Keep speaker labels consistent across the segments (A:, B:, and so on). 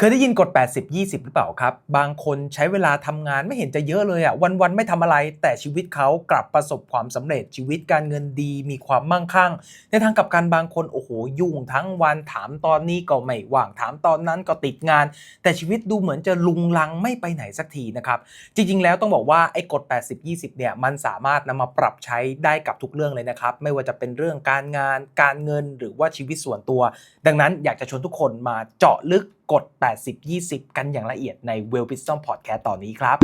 A: เคยได้ยินกฎ 80 20 หรือเปล่าครับ บางคนใช้เวลาทำงานไม่เห็นจะเยอะเลยอะ่ะวัน ๆ ไม่ทำอะไร แต่ชีวิตเขากลับประสบความสำเร็จชีวิตการเงินดีมีความมั่งคั่ง ในทางกลับกันบางคนโอ้โหยุ่งทั้งวันถามตอนนี้ก็ไม่ว่างถามตอนนั้นก็ติดงาน แต่ชีวิตดูเหมือนจะลุงลังไม่ไปไหนสักทีนะครับ จริง ๆ แล้วต้องบอกว่าไอ้กฎ 80 20 เนี่ยมันสามารถนำมาปรับใช้ได้กับทุกเรื่องเลยนะครับไม่ว่าจะเป็นเรื่องการงาน การเงินหรือว่าชีวิตส่วนตัว ดังนั้นอยากจะชวนทุกคนมาเจาะลึก กฎ 80 20 กันอย่างละเอียดใน Well Wisdom Podcast ตอนนี้ครับ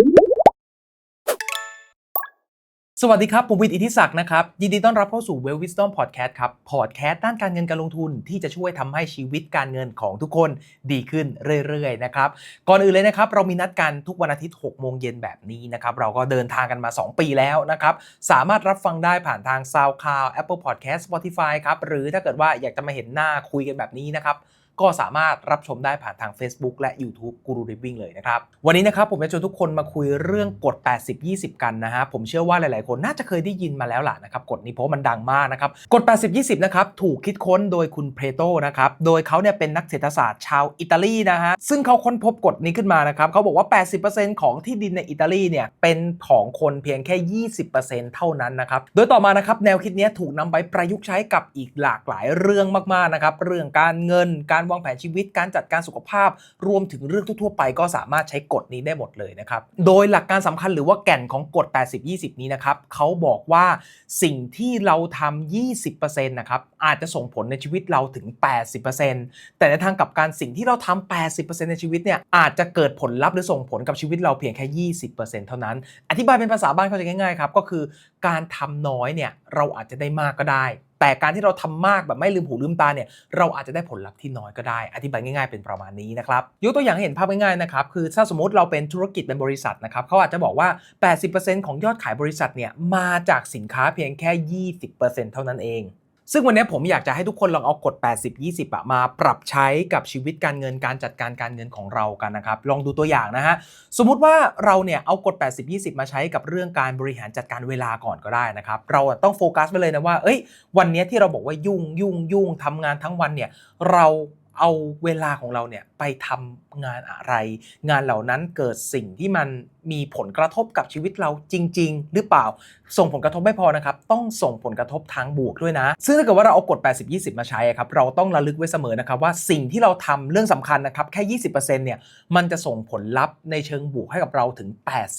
A: สวัสดีครับ ผมวิทย์อิทธิศักดิ์นะครับ ยินดีต้อนรับเข้าสู่ Well Wisdom Podcast ครับ พอดแคสต์ด้านการเงินการลงทุนที่จะช่วยทำให้ชีวิตการเงินของทุกคนดีขึ้นเรื่อยๆนะครับ ก่อนอื่นเลยนะครับ เรามีนัดกันทุกวันอาทิตย์6โมงเย็นแบบนี้นะครับ เราก็เดินทางกันมา 2 ปีแล้วนะครับ สามารถรับฟังได้ผ่านทาง SoundCloud Apple Podcast Spotify ครับ หรือถ้าเกิดว่าอยากจะมาเห็นหน้าคุยกันแบบนี้นะครับ ก็สามารถรับชมได้ผ่านทาง Facebook และ YouTube Guru Living เลยนะครับ วันนี้นะครับผมจะชวนทุกคนมาคุยเรื่องกฎ 80 20 กันนะฮะผมเชื่อว่าหลายๆ คนน่าจะเคยได้ยินมาแล้วล่ะนะครับกฎนี้เพราะมันดังมากนะครับกฎ 80 20 นะครับถูกคิดค้นโดยคุณเพโตนะครับโดยเขาเนี่ยเป็นนักเศรษฐศาสตร์ชาวอิตาลีนะฮะซึ่งเขาค้นพบกฎนี้ขึ้นมานะครับเขาบอกว่า 80%ของที่ดินในอิตาลีเนี่ยเป็นของคนเพียงแค่ 20%เท่านั้นนะครับโดยต่อมานะครับแนวคิดนี้ถูกนำไปประยุกต์ใช้กับอีกหลากหลายเรื่องมากๆนะครับเรื่องการเงินการวางแผนชีวิตการจัดการสุขภาพ รวมถึงเรื่องทั่วๆไปก็สามารถใช้กฎนี้ได้หมดเลยนะครับ โดยหลักการสำคัญหรือว่าแก่นของกฎ 80 20 นี้นะครับเขาบอกว่าสิ่งที่เราทำ20%นะครับอาจจะส่งผลในชีวิตเราถึง 80%แต่ในทางกลับการสิ่งที่เราทำ80%ในชีวิตเนี่ยอาจจะเกิดผลลัพธ์หรือส่งผลกับชีวิตเราเพียงแค่ 20%เท่านั้น อธิบายเป็นภาษาบ้านเข้าใจง่ายๆครับก็คือการทำน้อยเนี่ยเราอาจจะได้มากก็ได้ แต่การที่เราทำมากแบบไม่ลืมหูลืมตาเนี่ยเราอาจจะได้ผลลัพธ์ที่น้อยก็ได้ อธิบายง่ายๆเป็นประมาณนี้นะครับยกตัวอย่างให้เห็นภาพง่ายๆนะครับคือถ้าสมมติเราเป็นธุรกิจเป็นบริษัทนะครับเขาอาจจะบอกว่า 80%ของยอดขายบริษัทเนี่ยมาจากสินค้าเพียงแค่ 20%เท่านั้นเอง ซึ่งวันนี้ผมอยากจะให้ทุกคนลองเอากฎ 80 20อะมาปรับใช้กับชีวิตการเงินการจัดการการเงินของเรากันนะครับ ลองดูตัวอย่างนะฮะ สมมุติว่าเราเนี่ยเอากฎ 80 20 มาใช้กับเรื่องการบริหารจัดการเวลาก่อนก็ได้นะครับ เราต้องโฟกัสไปเลยนะว่า เอ้ย วันนี้ที่เราบอกว่ายุ่งยุ่งยุ่งทำงานทั้งวันเนี่ย เราเอาเวลาของเราเนี่ยไปทำงานอะไร งานเหล่านั้นเกิดสิ่งที่มัน มีผลกระทบกับชีวิตเราจริง ๆ หรือเปล่า ส่งผลกระทบไม่พอนะครับ ต้องส่งผลกระทบทางบวกด้วยนะ ซึ่งถ้าเกิดว่าเราเอากฎ 80 20 มาใช้ครับเราต้องระลึกไว้เสมอนะครับว่าสิ่งที่เราทำเรื่องสำคัญนะครับแค่ 20%เนี่ยมันจะส่งผลลัพธ์ในเชิงบวกให้กับเราถึง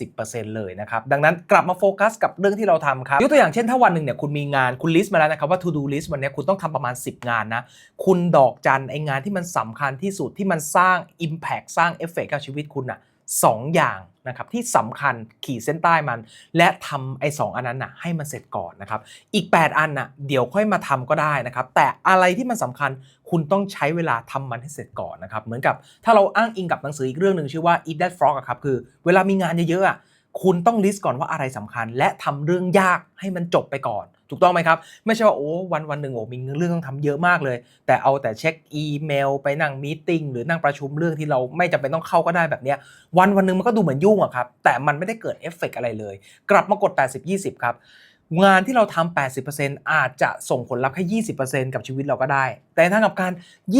A: 80%เลยนะครับดังนั้นกลับมาโฟกัสกับเรื่องที่เราทำครับยกตัวอย่างเช่นถ้าวันหนึ่งเนี่ยคุณมีงานคุณลิสต์มาแล้วนะครับว่า to do list วันนี้คุณต้องทำประมาณ 10 งานนะคุณดอกจันไองานที่มันสำคัญที่สุดที่มันสร้าง Impact สร้างเอฟเฟกกับชีวิตคุณอะ สองอย่างนะครับที่สำคัญขีดเส้นใต้มัน และทำไอ้สองอันนั้นน่ะให้มันเสร็จก่อนนะครับอีก 8 อันน่ะเดี๋ยวค่อยมาทำก็ได้นะครับแต่อะไรที่มันสำคัญคุณต้องใช้เวลาทำมันให้เสร็จก่อนนะครับเหมือนกับถ้าเราอ้างอิงกับหนังสืออีกเรื่องหนึ่งชื่อว่า Eat That Frog อะครับคือเวลามีงานเยอะๆอะ คุณต้องลิสต์ก่อนว่าอะไรสำคัญ และทำเรื่องยากให้มันจบไปก่อน ถูกต้องไหมครับ ไม่ใช่ว่าโอ้วันวันหนึ่งโอ้มีเรื่องต้องทำเยอะมากเลย แต่เอาแต่เช็คอีเมล ไปนั่งมีติ้งหรือนั่งประชุมเรื่องที่เราไม่จำเป็นต้องเข้าก็ได้แบบเนี้ยวันวันหนึ่งมันก็ดูเหมือนยุ่งอะครับแต่มันไม่ได้เกิดเอฟเฟกต์อะไรเลย กลับมากด 80 20 ครับงานที่เราทำ80%อาจจะส่งผลลัพธ์แค่ 20%กับชีวิตเราก็ได้ แต่ถ้ากับการ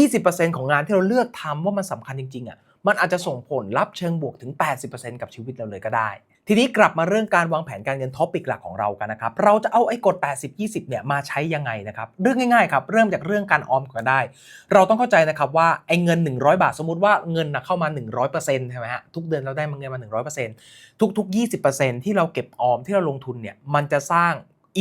A: 20%ของงานที่เราเลือกทำว่ามันสำคัญจริงๆอะ มันอาจจะส่งผลลัพธ์เชิงบวกถึง 80%กับชีวิตเราเลยก็ได้ ทีนี้กลับมาเรื่องการวางแผนการเงินท็อปิกหลักของเรากันนะครับ เราจะเอาไอ้กฎ 80 20 เนี่ยมาใช้ยังไงนะครับ เรื่องง่ายๆครับ เริ่มจากเรื่องการออมก่อนได้ เราต้องเข้าใจนะครับว่าไอ้เงิน 100 บาท สมมุติว่าเงินนะเข้ามา 100%ใช่ไหมฮะ ทุกเดือนเราได้มาเงินมา 100%ทุกๆ 20%ที่เราเก็บออมที่เราลงทุนเนี่ย มันจะสร้าง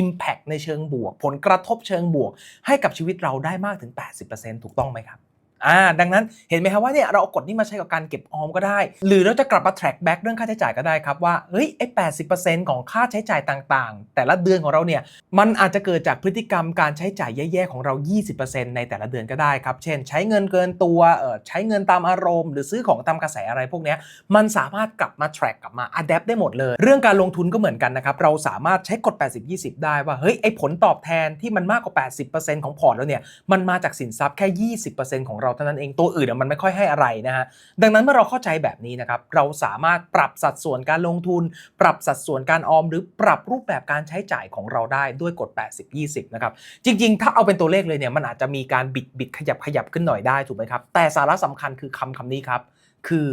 A: Impact ในเชิงบวก ผลกระทบเชิงบวก ให้กับชีวิตเราได้มากถึง 80%ถูกต้องไหมครับ อ่าดังนั้นเห็นไหมครับว่าเนี่ยเราเอากฎนี้มาใช้กับการเก็บออมก็ได้ หรือเราจะกลับมา track back เรื่องค่าใช้จ่ายก็ได้ครับว่าเฮ้ยไอ้80%ของค่าใช้จ่ายต่างๆ แต่ละเดือนของเราเนี่ยมันอาจจะเกิดจากพฤติกรรมการใช้จ่ายแย่ๆของเรา 20%ในแต่ละเดือนก็ได้ครับ เช่น ใช้เงินเกินตัวเออใช้เงินตามอารมณ์ หรือซื้อของตามกระแสอะไรพวกนี้มันสามารถกลับมา track กลับมา adapt ได้หมดเลย เรื่องการลงทุนก็เหมือนกันนะครับเราสามารถใช้กฎ 80-20 ได้ว่าเฮ้ยไอ้ผลตอบแทนที่มันมากกว่า 80%ของพอร์ตแล้วเนี่ยมันมาจากสินทรัพย์แค่ 20%ของเราเราเท่านั้นเองตัวอื่นมันไม่ค่อยให้อะไรนะฮะดังนั้นเมื่อเราเข้าใจแบบนี้นะครับเราสามารถปรับสัดส่วนการลงทุน ปรับสัดส่วนการออม หรือปรับรูปแบบการใช้จ่ายของเราได้ด้วยกฎ 80-20 นะครับจริง ๆ ถ้าเอาเป็นตัวเลขเลยเนี่ยมันอาจจะมีการบิดบิดขยับขยับขึ้นหน่อยได้ถูกไหมครับแต่สาระสำคัญคือคำคำนี้ครับคือ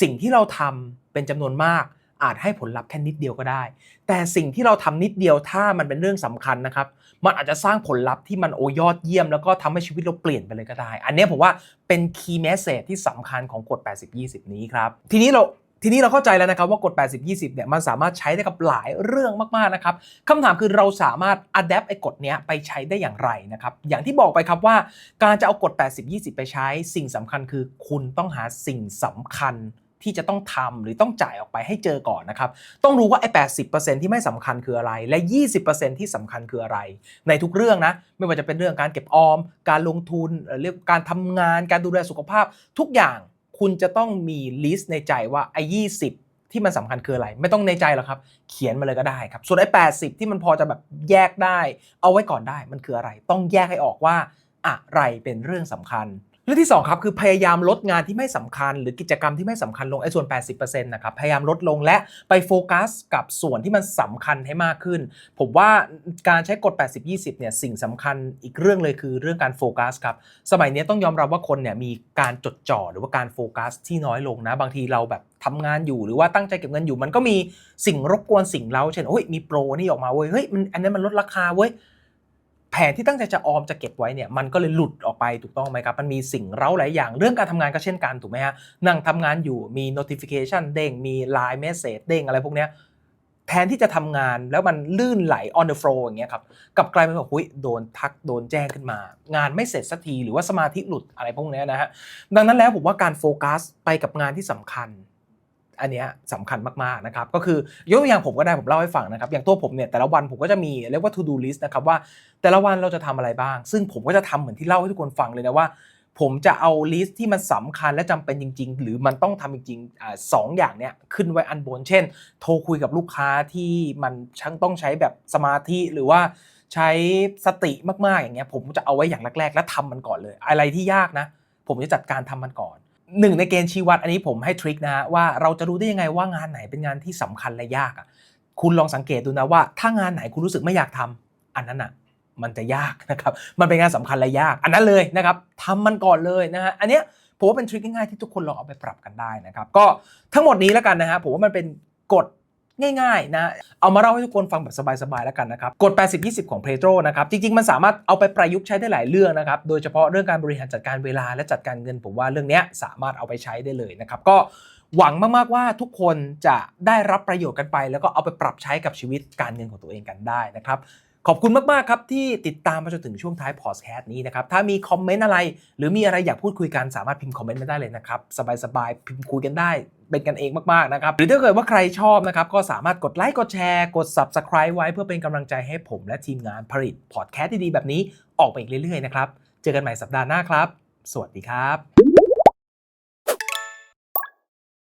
A: สิ่งที่เราทำเป็นจำนวนมาก อาจให้ผลลัพธ์แค่นิดเดียวก็ได้ แต่สิ่งที่เราทำนิดเดียวถ้ามันเป็นเรื่องสำคัญนะครับ มันอาจจะสร้างผลลัพธ์ที่มันโอยอดเยี่ยม แล้วก็ทำให้ชีวิตเราเปลี่ยนไปเลยก็ได้ อันนี้ผมว่าเป็น key message ที่สำคัญของกฎ 80-20 นี้ครับ ทีนี้เราทีนี้เราเข้าใจแล้วนะครับว่ากฎ 80-20 เนี่ยมันสามารถใช้ได้กับหลายเรื่องมากๆนะครับคำถามคือเราสามารถ adapt ไอ้กฎเนี้ยไปใช้ได้อย่างไรนะครับ อย่างที่บอกไปครับว่าการจะเอากฎ 80-20 ไปใช้ สิ่งสำคัญคือคุณต้องหาสิ่งสำคัญ ที่จะต้องทำหรือต้องจ่ายออกไปให้เจอก่อนนะครับ ต้องรู้ว่าไอ้80%ที่ไม่สำคัญคืออะไร และ 20%ที่สำคัญคืออะไร ในทุกเรื่องนะ ไม่ว่าจะเป็นเรื่องการเก็บออม การลงทุนเรื่องการทำงาน การดูแลสุขภาพ ทุกอย่างคุณจะต้องมีลิสต์ในใจว่าไอ้20ที่มันสำคัญคืออะไร ไม่ต้องในใจหรอกครับ เขียนมาเลยก็ได้ครับ ส่วนไอ้80ที่มันพอจะแบบแยกได้ เอาไว้ก่อนได้มันคืออะไร ต้องแยกให้ออกว่าอะไรเป็นเรื่องสำคัญ รื่องที่สองครับคือพยายามลดงานที่ไม่สำคัญ หรือกิจกรรมที่ไม่สำคัญลงไอ้ส่วน 80%นะครับพยายามลดลงและไปโฟกัสกับส่วนที่มันสำคัญให้มากขึ้น ผมว่าการใช้กฎ 80-20 เนี่ยสิ่งสำคัญอีกเรื่องเลยคือเรื่องการโฟกัสครับสมัยนี้ต้องยอมรับว่าคนเนี่ยมีการจดจ่อหรือว่าการโฟกัสที่น้อยลงนะบางทีเราแบบทำงานอยู่หรือว่าตั้งใจเก็บเงินอยู่มันก็มีสิ่งรบกวนสิ่งเร้าเช่นโอ้ยมีโปรนี่ออกมาเว้ยเฮ้ยมันอันนั้นมันลดราคาเว้ย แผนที่ตั้งใจจะออมจะเก็บไว้เนี่ยมันก็เลยหลุดออกไปถูกต้องไหมครับ มันมีสิ่งเร้าหลายอย่างเรื่องการทำงานก็เช่นกันถูกไหมฮะนั่งทำงานอยู่มี notification เด้งมี line message เด้งอะไรพวกเนี้ยแทนที่จะทำงานแล้วมันลื่นไหล on the flow อย่างเงี้ยครับกลับกลายเป็นว่าหุยโดนทักโดนแจ้งขึ้นมา งานไม่เสร็จสักทีหรือว่าสมาธิหลุดอะไรพวกนี้นะฮะดังนั้นแล้วผมว่าการโฟกัสไปกับงานที่สำคัญ อันเนี้ยสำคัญมากๆนะครับก็คือยกตัวอย่างผมก็ได้ผมเล่าให้ฟังนะครับอย่างตัวผมเนี่ยแต่ละวันผมก็จะมีเรียกว่า to do list นะครับว่าแต่ละวันเราจะทำอะไรบ้าง ซึ่งผมก็จะทำเหมือนที่เล่าให้ทุกคนฟังเลยนะว่าผมจะเอาลิสต์ที่มันสำคัญและจำเป็นจริง ๆ หรือมันต้องทำจริงๆสองอย่างเนี้ยขึ้นไว้อันบน เช่น โทรคุยกับลูกค้าที่มันช่างต้องใช้แบบสมาธิหรือว่าใช้สติมากๆอย่างเงี้ยผมจะเอาไว้อย่างแรกๆ และทำมันก่อนเลย อะไรที่ยากนะ ผมจะจัดการทำมันก่อน หนึ่งในเกณฑ์ชี้วัดอันนี้ผมให้ทริคนะฮะว่าเราจะรู้ได้ยังไงว่างานไหนเป็นงานที่สำคัญและยากอะคุณลองสังเกตดูนะว่าถ้างานไหนคุณรู้สึกไม่อยากทำอันนั้นอะมันจะยากนะครับมันเป็นงานสำคัญและยาก อันนั้นเลยนะครับทำมันก่อนเลยนะฮะอันเนี้ยผมว่าเป็นทริคง่ายๆที่ทุกคนลองเอาไปปรับกันได้นะครับก็ทั้งหมดนี้แล้วกันนะฮะผมว่ามันเป็นกฎ ง่ายๆนะเอามาเล่าให้ทุกคนฟังแบบสบายๆแล้วกันนะครับกฎ 80-20 ของเพโตรนะครับจริงๆ มันสามารถเอาไปประยุกต์ใช้ได้หลายเรื่องนะครับโดยเฉพาะเรื่องการบริหารจัดการเวลาและจัดการเงินผมว่าเรื่องนี้สามารถเอาไปใช้ได้เลยนะครับก็หวังมากๆว่าทุกคนจะได้รับประโยชน์กันไป แล้วก็เอาไปปรับใช้กับชีวิตการเงินของตัวเองกันได้นะครับขอบคุณมาก ๆ ครับ ที่ติดตามมาจนถึงช่วงท้ายพอดแคสต์นี้นะครับ ถ้ามีคอมเมนต์อะไร หรือมีอะไรอยากพูดคุยกัน สามารถพิมพ์คอมเมนต์มาได้เลยนะครับ สบาย ๆ พิมพ์คุยกันได้ เป็นกันเองมากๆนะครับหรือถ้าเกิดว่าใครชอบนะครับก็สามารถกดไลค์กดแชร์กด Subscribe ไว้เพื่อเป็นกำลังใจให้ผมและทีมงานผลิตพอดแคสต์ดีๆแบบนี้ออกไปอีกเรื่อยๆนะครับเจอกันใหม่สัปดาห์หน้าครับ สวัสดีครับ